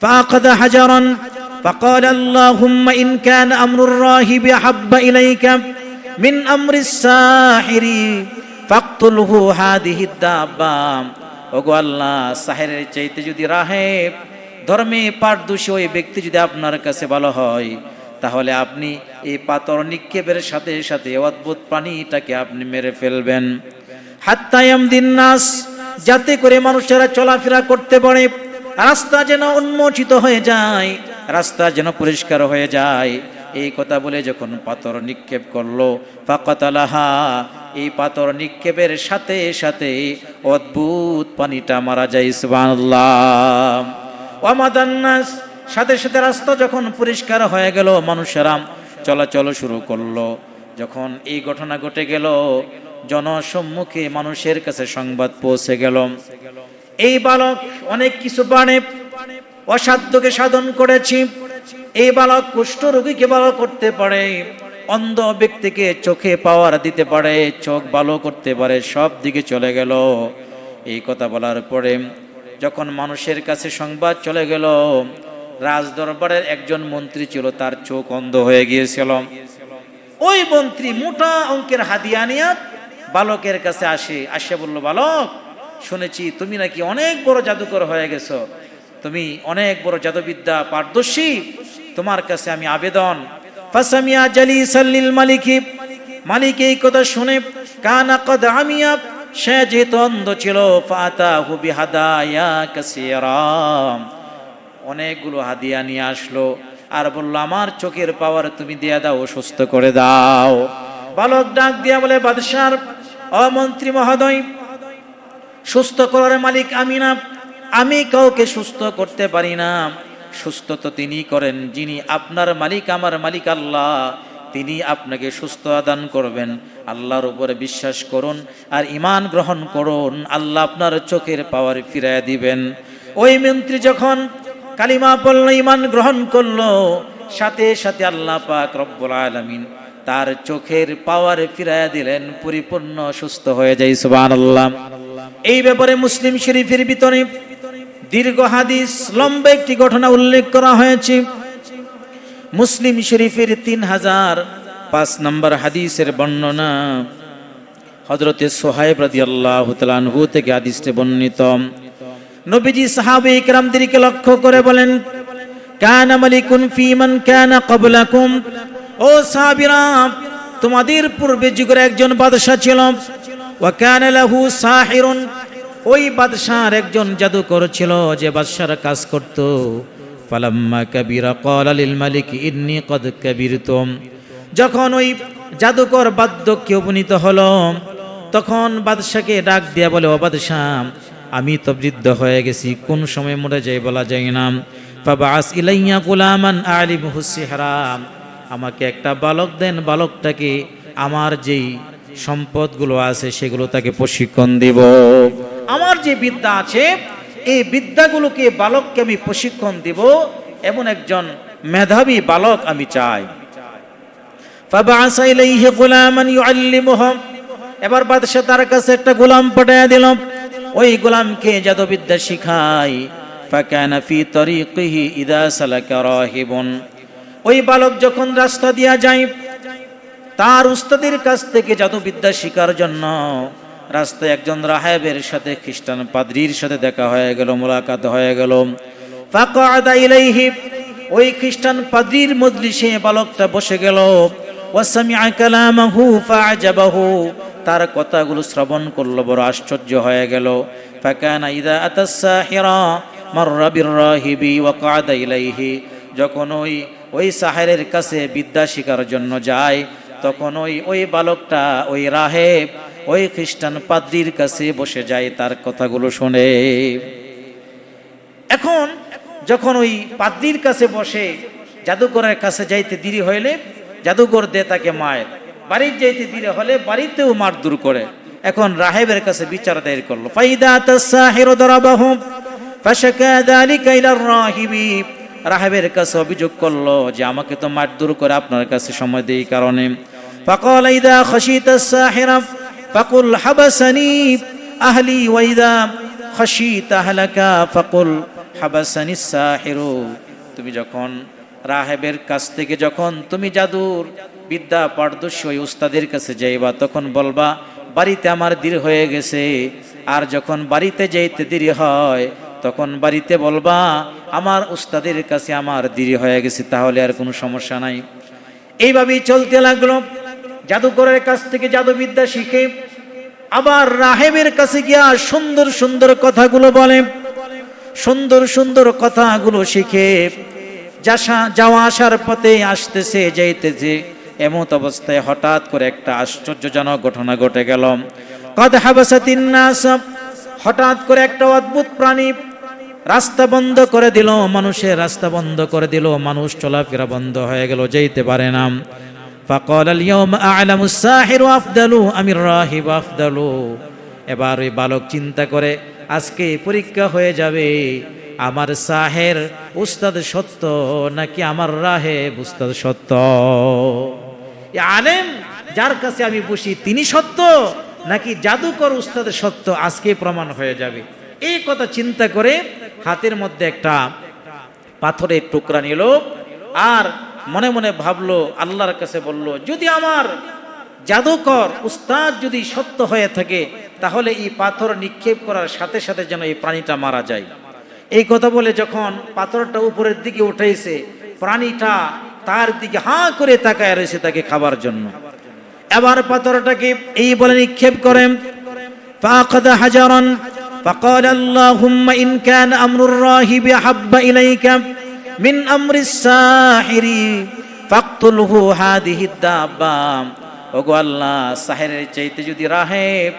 فأخذ حجرا فقال اللهم إن كان أمر الراهب أحب إليك من أمر الساحر فاقتله هذه الدابة ওগো আল্লাহ সাহেরের চাইতে যদি রাহেব ধর্মে পারদোষী ওই ব্যক্তি যদি আপনার কাছে ভালো হয় তাহলে আপনি এই পাথর নিক্ষেপের সাথে সাথে অদ্ভুত প্রাণীটাকে আপনি মেরে ফেলবেন হাত্তায়াম দিন নাস যাতে করে মানুষেরা চলাফেরা করতে পারে রাস্তা যেন উন্মোচিত হয়ে যায়, রাস্তা যেন পরিষ্কার হয়ে যায়। এই কথা বলে যখন পাথর নিক্ষেপ করল, ফাকাতালাহা, এই পাথর নিক্ষেপের সাথে সাথে অদ্ভুত পানিটা মারা যায়, সুবহানাল্লাহ। ওয়ামাদান্নাস, সাথে সাথে রাস্তা যখন পরিষ্কার হয়ে গেল, মানুষেরা চলাচল শুরু করল। যখন এই ঘটনা ঘটে গেল, জনসম্মুখে মানুষের কাছে সংবাদ পৌঁছে গেল। এই বালক অনেক কিছু বানে অসাধ্যকে সাধন করেছি। এই বালক কুষ্ঠ রোগীকে ভালো করতে পারে, অন্ধ ব্যক্তিকে চোখে পাওয়ার দিতে পারে, চোখ ভালো করতে পারে, সব দিকে চলে গেল। এই কথা বলার পরে যখন মানুষের কাছে সংবাদ চলে গেল রাজ দরবারের একজন মন্ত্রী ছিল, তার চোখ অন্ধ হয়ে গিয়েছিল। ওই মন্ত্রী মোটা অঙ্কের হাদিয়া নিয়ে বালকের কাছে আসে আসে বলল, বালক শুনেছি, তুমি নাকি অনেক বড় জাদুকর হয়ে গেছো। তুমি অনেক বড় জাদুবিদ্যা পারদর্শী। তোমার কাছে আমি আবেদন। ফাসামিয়া জালি সাল্লিল মালিকি। মালিক এই কথা শুনে কানা কদ আমিয়া। সে যেহেতু অন্ধ ছিল ফাতা হুবি হাদায়া কাসিরাম অনেকগুলো হাদিয়া নিয়ে আসলো আর বলল, আমার চোখের পাওয়ার তুমি দিয়ে দাও সুস্থ করে দাও। বালক ডাক দিয়া বলে, বাদশার, অমন্ত্রী মহোদয় সুস্থ করার মালিক আমি না। আমি কাউকে সুস্থ করতে পারি না। সুস্থ তো তিনি করেন, যিনি আপনার মালিক, আমার মালিক আল্লাহ। তিনি আপনাকে সুস্থ আদান করবেন। আল্লাহর উপরে বিশ্বাস করুন আর ইমান গ্রহণ করুন। আল্লাহ আপনার চোখের পাওয়ার ফিরাইয়া দিবেন। ওই মন্ত্রী যখন কালিমা পড়ল ইমান গ্রহণ করল, সাথে সাথে আল্লাহ পাক রব্বুল আলামিন তার চোখের পাওয়ার ফিরাইয়া দিলেন, পরিপূর্ণ সুস্থ হয়ে যায়, সুবহানাল্লাহ। এই ব্যাপারে মুসলিম শরীফের ভিতরে দীর্ঘ হাদিস, লম্বা একটি ঘটনা উল্লেখ করা হয়েছে। মুসলিম শরীফের তিন হাজার পাঁচ নম্বর হাদিসের বর্ণনা হজরতে সোহাইব রাদি আল্লাহ তালানহু থেকে হাদিসটি বর্ণিত। নবীজি সাহাবে ইকরামদেরকে লক্ষ্য করে বলেন, কান মালিকুন ফিমান কানা ক্বাবলাকুম। ও সাহাবীরা, তোমাদের পূর্বে যুগের একজন বাদশা ছিল। ওই বাদশার একজন জাদুকর ছিল যে বাদশার কাজ করত। ফালাম্মা কাবিরা ক্বালা লিল মালিক, ইন্নী কদ কাবিরতুম। যখন ওই জাদুকর বার্ধক্যে উপনীত হল, তখন বাদশাকে ডাক দিয়া বলে, ও বাদশাহ আমি তো বৃদ্ধ হয়ে গেছি, কোন সময় মরে যাই বলা যায় না। ফাবাস ইলাইয়া গুলামান আলিমহু সিহরাম আমাকে একটা বালক দেন, বালকটাকে আমার যেই সম্পদগুলো আছে, সেগুলো তাকে প্রশিক্ষণ দিব। আমার যে বিদ্যা আছে, এই বিদ্যাগুলোকে বালককে আমি প্রশিক্ষণ দিব, এমন একজন মেধাবী বালক আমি চাই। এবার বাদশা তার কাছে একটা গোলাম পাঠায় দিল ওই গোলামকে জাদুবিদ্যা শিখায় ফাকানা ফি তরিকিহি ইদা সালাকা রাহিবুন। ওই বালক যখন রাস্তা দিয়া যায় তার উস্তাদের কাছ থেকে জাদুবিদ্যা শিকার জন্য রাস্তায় একজন রাহেবের সাথে খ্রিস্টান পাদ্রির সাথে দেখা হয়ে গেল, মোলাকাত হয়ে গেল। ইলাইহি, ওই খ্রিস্টান পাদ্রির মজলিসে বালকটা বসে গেল। তার কথাগুলো শ্রবণ করল, বড় আশ্চর্য হয়ে গেল। ইলাইহি, যখন ওই ওই সাহেরের কাছে বিদ্যা শিকার জন্য যায় তখন ওই ওই বালকটা, ওই রাহেব ওই খ্রিস্টান পাদ্রির কাছে বসে যায় তার কথাগুলো শুনে। এখন যখন ওই পাদ্রির কাছে বসে, জাদুকরের কাছে যাইতে দেরি হইলে জাদুকর দে তাকে মায়ের বাড়ির যাইতে দিলে হলে বাড়িতেও মার দূর করে। এখন রাহেবের কাছে বিচার দায়ের করল। ফাইদা তাসাহিরু দারাবাহুম, ফাশাকা যালিকা ইলার রাহিবি। রাহেবের কাছে অভিযোগ করল যে আমাকে তো মার দূর করে আপনার কাছে সময় দেই কারণে। ফাকাল ইদা খাশিতা সাহিরা, ফাকুল হাবাসানি আহলি ওয়াইদা খাশিতা আহলাকা, ফাকুল হাবাসানিস সাহিরু। তুমি যখন রাহেবের কাছ থেকে যখন তুমি জাদুর বিদ্যা পারদর্শী ওই উস্তাদের কাছে যাইবা, তখন বলবা, বাড়িতে আমার দেরি হয়ে গেছে। আর যখন বাড়িতে যাইতে দেরি হয় তখন বাড়িতে বলবা, আমার উস্তাদের কাছে আমার দেরি হয়ে গেছে, তাহলে আর কোনো সমস্যা নাই। এইভাবেই চলতে লাগল। জাদুকরের কাছ থেকে জাদুবিদ্যা শিখে আবার রাহেবের কাছে গিয়া সুন্দর সুন্দর কথাগুলো বলে। সুন্দর সুন্দর কথাগুলো শিখে যাসা যাওয়া আসার পথে আসতেছে, যাইতেছে, এমত অবস্থায় হঠাৎ করে একটা আশ্চর্যজনক ঘটনা ঘটে গেল। কদ হাবাসাতিন হঠাৎ করে একটা অদ্ভুত প্রাণী রাস্তা বন্ধ করে দিল মানুষের রাস্তা বন্ধ করে দিল মানুষ চলাফেরা বন্ধ হয়ে গেল যেতে পারে না فقال اليوم أعلم الساحر أفضل أم الراهب أفضل এবার ওই বালক চিন্তা করে আজকে পরীক্ষা হয়ে যাবে আমার সাহের উস্তাদ সত্য নাকি আমার রাহেব উস্তাদ সত্য এ আলেম যার কাছে আমি বসি তিনি সত্য নাকি জাদুকর উস্তাদ সত্য আজকে প্রমাণ হয়ে যাবে এই কথা চিন্তা করে হাতের মধ্যে একটা পাথরের টুকরা নিল আর মনে মনে ভাবলো, আল্লাহর কাছে বলল, যদি আমার জাদুকর উস্তাদ যদি সত্য হয়ে থাকে, তাহলে এই পাথর নিক্ষেপ করার সাথে সাথে যেন এই প্রাণীটা মারা যায়। এই কথা বলে যখন পাথরটা উপরের দিকে উঠেছে, প্রাণীটা তার দিকে হাঁ করে তাকায় রয়েছে তাকে খাবার জন্য। এবার পাথরটাকে এই বলে নিক্ষেপ করেন হাজারন فقال اللهم إن كان أمر الراهب أحب إليك من أمر الساحر فاقتله هذه الدابة ওগো আল্লাহ সাহেরের চাইতে যদি রাহেব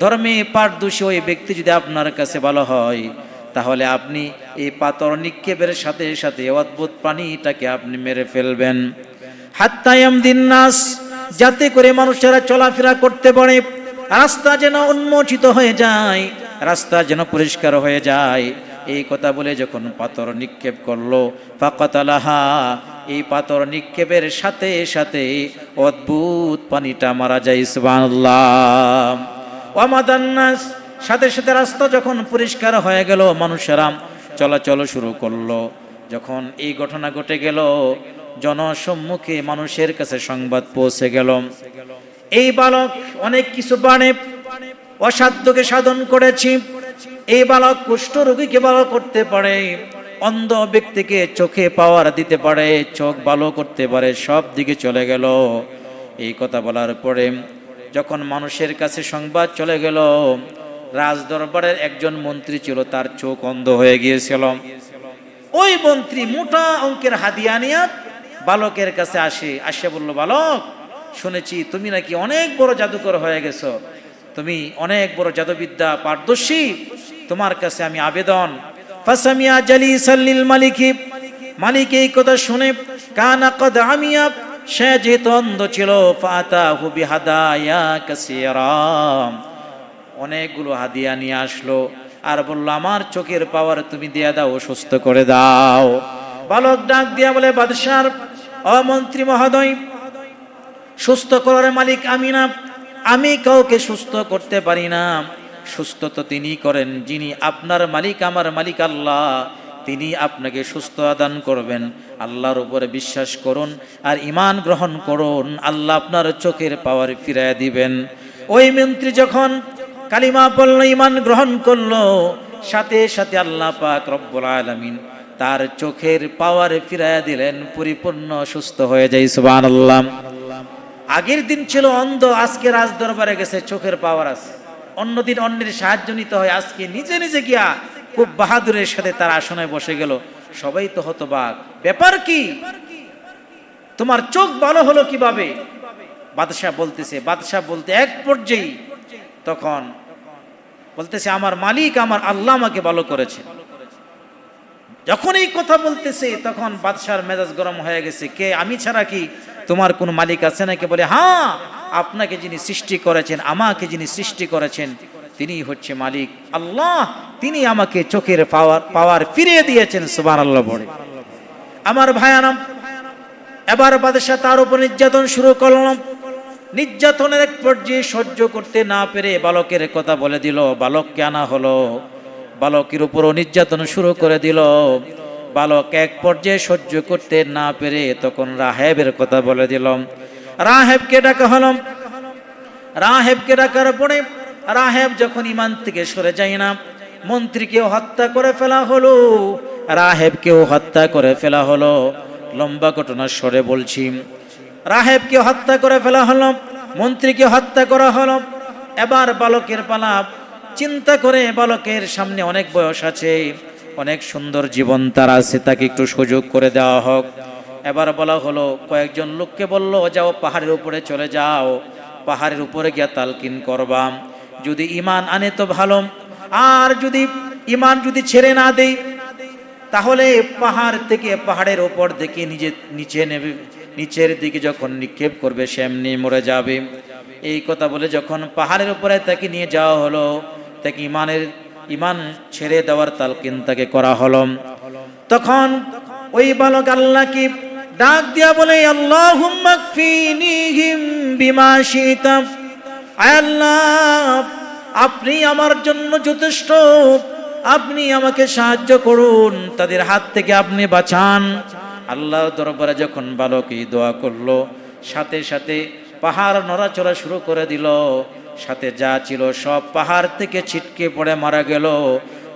ধর্মে পারদর্শী ওই ব্যক্তি যদি আপনার কাছে ভালো হয় তাহলে আপনি এই পাথর নিক্ষেপের সাথে সাথে অদ্ভুত প্রাণীটাকে আপনি মেরে ফেলবেন হাত্তায়াম দিন নাস যাতে করে মানুষেরা চলাফেরা করতে পারে রাস্তা যেন উন্মোচিত হয়ে যায় রাস্তা যেন পরিষ্কার হয়ে যায়। এই কথা বলে যখন পাথর নিক্ষেপ করল, ফাকাতালাহা, এই পাথর নিক্ষেপের সাথে সাথে অদ্ভুত পানিটা মারা যায়, সুবহানাল্লাহ। ওয়ামাদান্নাস, সাথে সাথে রাস্তা যখন পরিষ্কার হয়ে গেল, মানুষেরা চলাচল শুরু করল। যখন এই ঘটনা ঘটে গেল, জনসম্মুখে মানুষের কাছে সংবাদ পৌঁছে গেল। এই বালক অনেক কিছু বানে। অসাধ্যকে সাধন করেছি। এই বালক কুষ্ঠ রোগীকে ভালো করতে পারে, অন্ধ ব্যক্তিকে চোখে পাওয়ার দিতে পারে, চোখ ভালো করতে পারে, সব দিকে চলে গেল। এই কথা বলার পরে যখন মানুষের কাছে সংবাদ চলে গেল রাজ দরবারের একজন মন্ত্রী ছিল, তার চোখ অন্ধ হয়ে গিয়েছিল। ওই মন্ত্রী মোটা অঙ্কের হাদিয়া নিয়ে বালকের কাছে আসে আসে বলল, বালক, শুনেছি তুমি নাকি অনেক বড় জাদুকর হয়ে গেছো। তুমি অনেক বড় জাদুবিদ্যা পারদর্শী। তোমার কাছে আমি আবেদন। ফাসামিয়া জালি সাল্লিল মালিকি। মালিক এই কথা শুনে কানা কদ আমিয়া। সে যেহেতু অন্ধ ছিল ফাতা হুবি হাদায়া কাসিরাম অনেকগুলো হাদিয়া নিয়ে আসলো আর বলল, আমার চোখের পাওয়ার তুমি দিয়ে দাও, সুস্থ করে দাও। বালক ডাক দিয়া বলে, বাদশার অমন্ত্রী মহোদয়, সুস্থ করার মালিক আমি না। আমি কাউকে সুস্থ করতে পারি না। সুস্থ তো তিনি করেন, যিনি আপনার মালিক, আমার মালিক আল্লাহ, তিনি আপনাকে সুস্থ আদান করবেন। আল্লাহর উপরে বিশ্বাস করুন আর ইমান গ্রহণ করুন। আল্লাহ আপনার চোখের পাওয়ার ফিরায় দিবেন। ওই মন্ত্রী যখন কালিমা বলল ইমান গ্রহণ করল, সাথে সাথে আল্লাহ পাক রব্বুল আলামিন তার চোখের পাওয়ার ফিরায় দিলেন, পরিপূর্ণ সুস্থ হয়ে যায়, সুবহানাল্লাহ। আগের দিন ছিল অন্ধ, আজকে রাজ দরবারে গেছে, চোখের পাওয়ার আছে। অন্যদিন অন্যের সাহায্য নিতে হয়, আজকে নিজে নিজে গিয়া খুব বাহাদুরের সাথে তার আসনে বসে গেল। সবাই তো হতবাক। ব্যাপার কি? তোমার চোখ ভালো হলো কীভাবে? বাদশাহ বলতেছে, বাদশাহ বলতে এক পর্যায়ে তখন বলতেছে, আমার মালিক, আমার আল্লাহ আমাকে ভালো করেছে। যখন এই কথা বলতেছে, তখন বাদশার মেজাজ গরম হয়ে গেছে। কে? আমি ছাড়া কি? তোমার কোন মালিক আছে নাকি? বলে হ্যাঁ আপনাকে যিনি সৃষ্টি করেছেন, আমাকে যিনি সৃষ্টি করেছেন তিনি হচ্ছে মালিক। আল্লাহ, তিনি আমাকে চোখের পাওয়ার পাওয়ার ফিরিয়ে দিয়েছেন সুবান আল্লাহ বলে। আমার ভায়ানাম এবার বাদশাহ তার উপর নির্যাতন শুরু করলাম। নির্যাতনের এক পর্যায়ে সহ্য করতে না পেরে বালকের কথা বলে দিল। বালককে আনা হলো। বালকের উপরও নির্যাতন শুরু করে দিল। বালক এক পর্যায়ে সহ্য করতে না পেরে তখন রাহেবের কথা বলে দিলাম। রাহেবকে ডাকা হলাম রাহেবকে ডাকার পরে রাহেব যখন ইমান থেকে সরে যায় না, মন্ত্রীকেও হত্যা করে ফেলা হলো, রাহেবকেও হত্যা করে ফেলা হলো। লম্বা ঘটনা সরে বলছি, রাহেবকে হত্যা করে ফেলা হলো, মন্ত্রীকে হত্যা করা হলো। এবার বালকের পালা, চিন্তা করে বালকের সামনে অনেক বয়স আছে। অনেক সুন্দর জীবন তার আছে, তাকে একটু সুযোগ করে দেওয়া হোক। এবার বলা হলো, কয়েকজন লোককে বলল, যাও পাহাড়ের উপরে চলে যাও, পাহাড়ের উপরে গিয়া তালকিন করবাম যদি ইমান আনে তো ভালো, আর যদি ইমান যদি ছেড়ে না দেই, তাহলে পাহাড় থেকে পাহাড়ের ওপর দিকে নিজে, নিচে নেবে, নিচের দিকে যখন নিক্ষেপ করবে সে এমনি মরে যাবে। এই কথা বলে যখন পাহাড়ের উপরে তাকে নিয়ে যাওয়া হলো, তাকে ইমানের ইমান ছেড়ে দেওয়ার তালকিন তাকে করা হলো। তখন ওই বালক আল্লাহ কি ডাক দিয়া বলে আল্লাহ বিমা আল্লাহ, আপনি আমার জন্য যথেষ্ট। আপনি আমাকে সাহায্য করুন, তাদের হাত থেকে আপনি বাঁচান। আল্লাহ দরবারে যখন বালক এই দোয়া করল, সাথে সাথে পাহাড় নড়াচড়া শুরু করে দিল। সাথে যা ছিল সব পাহাড় থেকে ছিটকে পড়ে মারা গেল।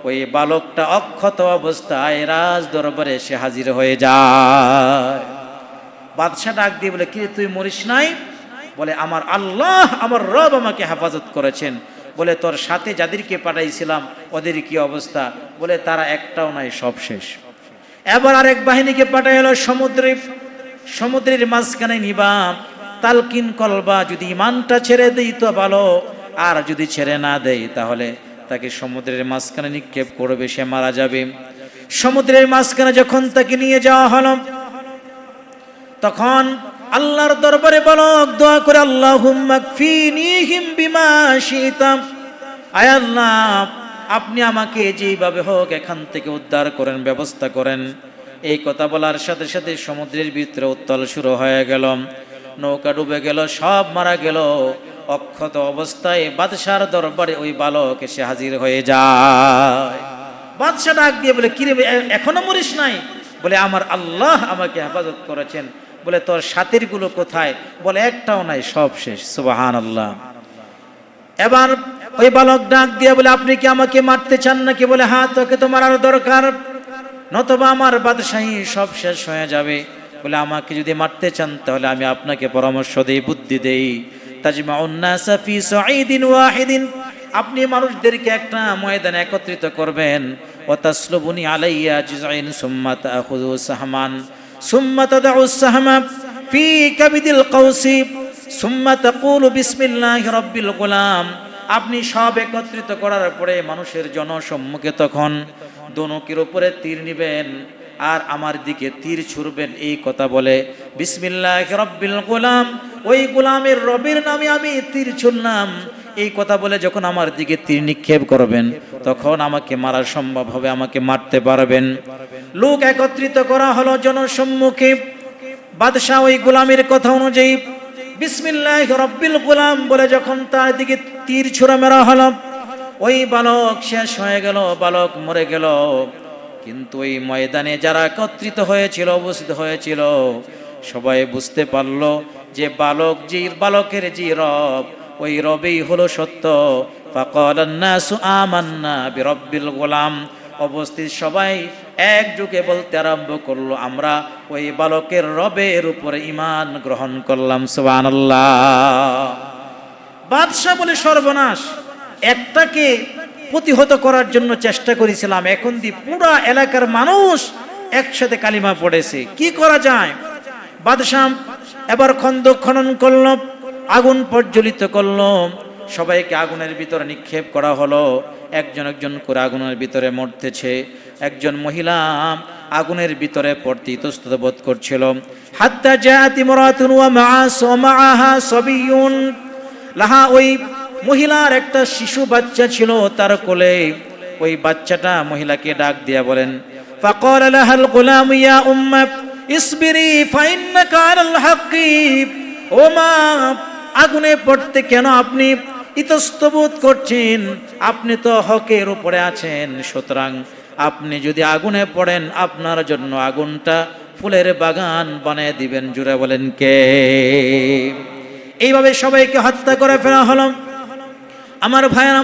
ওই বালকটা অক্ষত অবস্থায় রাজ দরবারে সে হাজির হয়ে যায়। বাদশাহ ডাক দিয়ে বলে কি তুই মরিস নাই? বলে, আমার আল্লাহ, আমার রব আমাকে হেফাজত করেছেন। বলে, তোর সাথে যাদেরকে পাঠাইছিলাম, ওদের কি অবস্থা? বলে, তারা একটাও নাই, সব শেষ। এবার আরেক বাহিনীকে পাঠাই হলো সমুদ্রে, সমুদ্রের মাঝখানে নিবা তালকিন কলবা যদি ইমানটা ছেড়ে দেই তো ভালো, আর যদি ছেড়ে না দেয় তাহলে তাকে সমুদ্রের মাঝখানে নিক্ষেপ করবে, সে মারা যাবে। সমুদ্রের মাঝখানে যখন তাকে নিয়ে যাওয়া হলো, তখন আল্লাহর দরবারে বলক দোয়া করে আল্লাহ, আপনি আমাকে যেইভাবে হোক এখান থেকে উদ্ধার করেন, ব্যবস্থা করেন। এই কথা বলার সাথে সাথে সমুদ্রের ভিতরে উত্তল শুরু হয়ে গেল। নৌকা ডুবে গেল, সব মারা গেল। অক্ষত অবস্থায় বাদশার দরবারে ওই বালক এসে হাজির হয়ে যায়। বাদশাহ ডাক দিয়ে বলে, কিরে এখনও মরিস নাই? বলে, আমার আল্লাহ আমাকে হেফাজত করেছেন। বলে, তোর সাথীরগুলো কোথায়? বলে, একটাও নাই, সব শেষ। সুবাহান আল্লাহ এবার ওই বালক ডাক দিয়ে বলে, আপনি কি আমাকে মারতে চান নাকি? বলে হ্যাঁ তোকে তো মারার দরকার। নতবা আমার বাদশাহী সব শেষ হয়ে যাবে। বলে, আমাকে যদি মারতে চান, তাহলে আমি আপনাকে পরামর্শ দেই, বুদ্ধি দেই। তাজমা উন্নাসা ফি সাঈদিন ওয়াহিদিন। আপনি মানুষদেরকে একটা ময়দানে একত্রিত করবেন। ও তাসলুবুনি আলাইয়া জিজাইন সুম্মা তাখুযু সাহমান। সুম্মা তাদউ সাহমা ফি কাবিদিল কৌসি সুম্মা তাকুলু বিসমিল্লাহি রাব্বিল গোলাম। আপনি সব একত্রিত করার পরে মানুষের জনসম্মুখে তখন দনকের উপরে তীর নিবেন। আর আমার দিকে তীর ছুড়বেন, এই কথা বলে, বিসমিল্লাহ রব্বিল গোলাম, ওই গোলামের রবের নামে আমি তীর ছুড়লাম। এই কথা বলে যখন আমার দিকে তীর নিক্ষেপ করবেন, তখন আমাকে মারা সম্ভব হবে, আমাকে মারতে পারবেন। লোক একত্রিত করা হলো জনসম্মুখে। বাদশাহ ওই গোলামের কথা অনুযায়ী, বিসমিল্লাহ রব্বিল গোলাম বলে যখন তার দিকে তীর ছোড়া মেরা হলো, ওই বালক শেষ হয়ে গেল, বালক মরে গেল। কিন্তু ওই ময়দানে যারা একত্রিত হয়েছিল, উপস্থিত হয়েছিল, সবাই বুঝতে পারল যে বালক যে বালকের যে রব, ওই রবেই হলো সত্য। বিরব্বিল গোলাম। অবস্থিত সবাই একযোগে বলতে আরম্ভ করল, আমরা ওই বালকের রবের উপরে ইমান গ্রহণ করলাম, সুবহানাল্লাহ। বাদশাহ বলে সর্বনাশ একটাকে প্রতিহত করার জন্য চেষ্টা করেছিলাম। এখন দি পুরা এলাকার মানুষ একসাথে কালিমা পড়েছে। কি করা যায়? বাদশাহ এবার খন্দ খনন করল, আগুন প্রজ্বলিত করল। সবাইকে আগুনের ভিতরে নিক্ষেপ করা হলো। একজন একজন করে আগুনের ভিতরে মরতেছে। একজন মহিলা আগুনের ভিতরে পড়তে ইতস্তত বোধ করছিল। হাত্তা জাতি মরাতুন ওয়া মাআস ওয়া মাআহা সবিয়ুন। লাহা ওই মহিলার একটা শিশু বাচ্চা ছিল তার কোলে ওই বাচ্চাটা মহিলাকে ডাক দিয়া বলেন فقال لها الغلام يا أم اصبري فإنك على الحق ও মা আগুনে পড়তে কেন আপনি ইতস্তবোধ করছেন আপনি তো হকের উপরে আছেন সুতরাং আপনি যদি আগুনে পড়েন আপনার জন্য আগুনটা ফুলের বাগান বানিয়ে দিবেন জুড়ে বলেন কে এইভাবে সবাইকে হত্যা করে ফেলা হলো আমার ভাইরা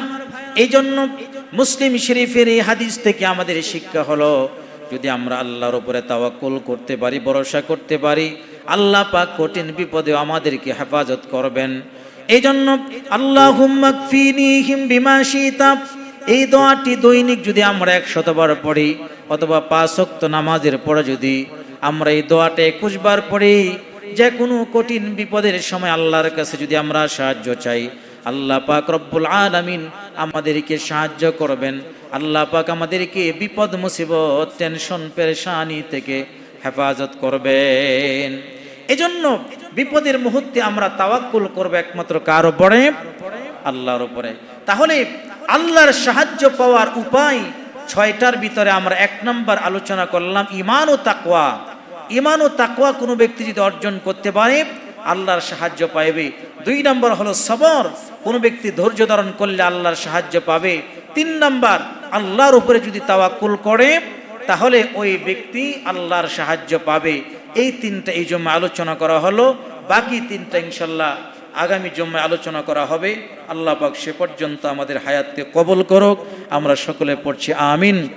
এই জন্য মুসলিম শরীফের এই হাদিস থেকে আমাদের শিক্ষা হলো, যদি আমরা আল্লাহর উপরে তাওয়াক্কুল করতে পারি, ভরসা করতে পারি, আল্লাহ পাক কঠিন বিপদে আমাদেরকে হেফাজত করবেন। এই জন্য আল্লাহ বিমা শীতাপ এই দোয়াটি দৈনিক যদি আমরা একশতবার পড়ি, অথবা পাঁচ ওয়াক্ত নামাজের পরে যদি আমরা এই দোয়াটা একুশ বার পড়ি, যে কোনো কঠিন বিপদের সময় আল্লাহর কাছে যদি আমরা সাহায্য চাই আল্লাহ পাক রব্বুল আলামিন আমাদেরকে সাহায্য করবেন। আল্লাহ পাক আমাদেরকে বিপদ, মুসিবত, টেনশন, পেরেশানি থেকে হেফাজত করবেন। এজন্য বিপদের মুহূর্তে আমরা তাওয়াক্কুল করব একমাত্র কার উপরে? আল্লাহর উপরে। তাহলে আল্লাহর সাহায্য পাওয়ার উপায় ছয়টার ভিতরে আমরা এক নম্বর আলোচনা করলাম ইমান ও তাকওয়া। ইমান ও তাকওয়া কোনো ব্যক্তি যদি অর্জন করতে পারে, আল্লাহর সাহায্য পাইবে। দুই নম্বর হলো সবর। কোনো ব্যক্তি ধৈর্য ধারণ করলে আল্লাহর সাহায্য পাবে। তিন নম্বর, আল্লাহর উপরে যদি তাওয়াক্কুল করে, তাহলে ওই ব্যক্তি আল্লাহর সাহায্য পাবে। এই তিনটা এই জন্য আলোচনা করা হলো। বাকি তিনটা ইনশাল্লাহ আগামী জম্মায় আলোচনা করা হবে। আল্লাহ পাক সে পর্যন্ত আমাদের হায়াতকে কবল করুক। আমরা সকলে পড়ছি আমিন।